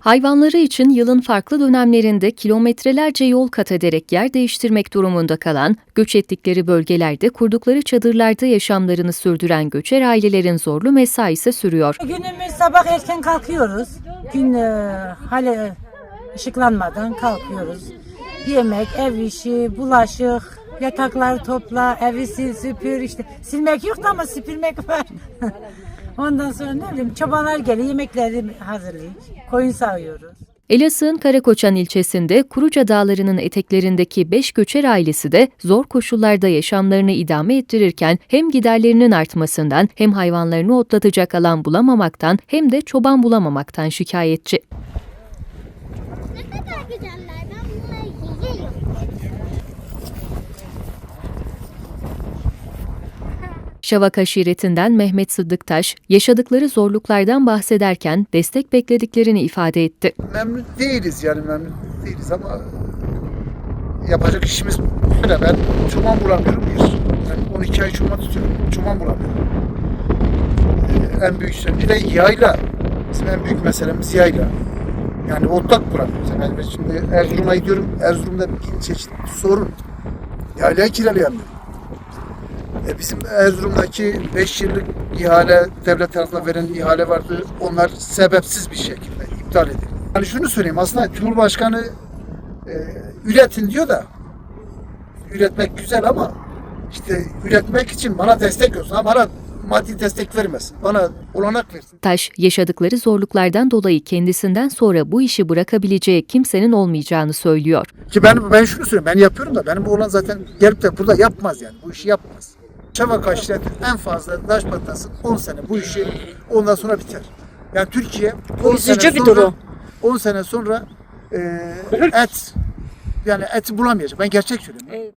Hayvanları için yılın farklı dönemlerinde kilometrelerce yol kat ederek yer değiştirmek durumunda kalan, göç ettikleri bölgelerde kurdukları çadırlarda yaşamlarını sürdüren göçer ailelerin zorlu mesaisi sürüyor. Günümüz sabah erken kalkıyoruz. Gün e, hale ışıklanmadan kalkıyoruz. Yemek, ev işi, bulaşık, yatakları topla, evi sil, süpür işte. Silmek yok da ama süpürmek var. Ondan sonra ne bileyim çobanlar geliyor yemekleri hazırlayıp koyun sağıyoruz. Elazığ'ın Karakoçan ilçesinde Kuruca Dağları'nın eteklerindeki 5 göçer ailesi de zor koşullarda yaşamlarını idame ettirirken hem giderlerinin artmasından hem hayvanlarını otlatacak alan bulamamaktan hem de çoban bulamamaktan şikayetçi. Ne kadar güzeller. Şavak aşiretinden Mehmet Sıddıktaş, yaşadıkları zorluklardan bahsederken destek beklediklerini ifade etti. memnun değiliz yani memnun değiliz ama yapacak işimiz böyle. Ben çoban bulamıyorum bir. Ben 12 ay çoban tutuyorum. Çoban bulamıyorum. Ee, en büyük şey. Bir de yayla. Bizim en büyük meselemiz yayla. Yani otlak bulamıyoruz. Yani şimdi Erzurum'a gidiyorum. Erzurum'da bir çeşit sorun. Yaylaya kiralayamıyorum. E bizim Erzurum'daki 5 yıllık ihale, devlet tarafından verilen ihale vardı. Onlar sebepsiz bir şekilde iptal edildi. Yani şunu söyleyeyim aslında Cumhurbaşkanı e, üretin diyor da üretmek güzel ama işte üretmek için bana destek olsun. Ha, bana maddi destek vermesin. Bana olanak versin. Taş, yaşadıkları zorluklardan dolayı kendisinden sonra bu işi bırakabileceği kimsenin olmayacağını söylüyor. Ki ben ben şunu söylüyorum. Ben yapıyorum da benim oğlan zaten gelip de burada yapmaz yani. Bu işi yapmaz. Çavak aşiret en fazla daş patlasın 10 sene bu işi ondan sonra biter. Yani Türkiye 10 üzücü sene bir sonra, durum. 10 sene sonra e, et yani et bulamayacak. Ben gerçek söylüyorum.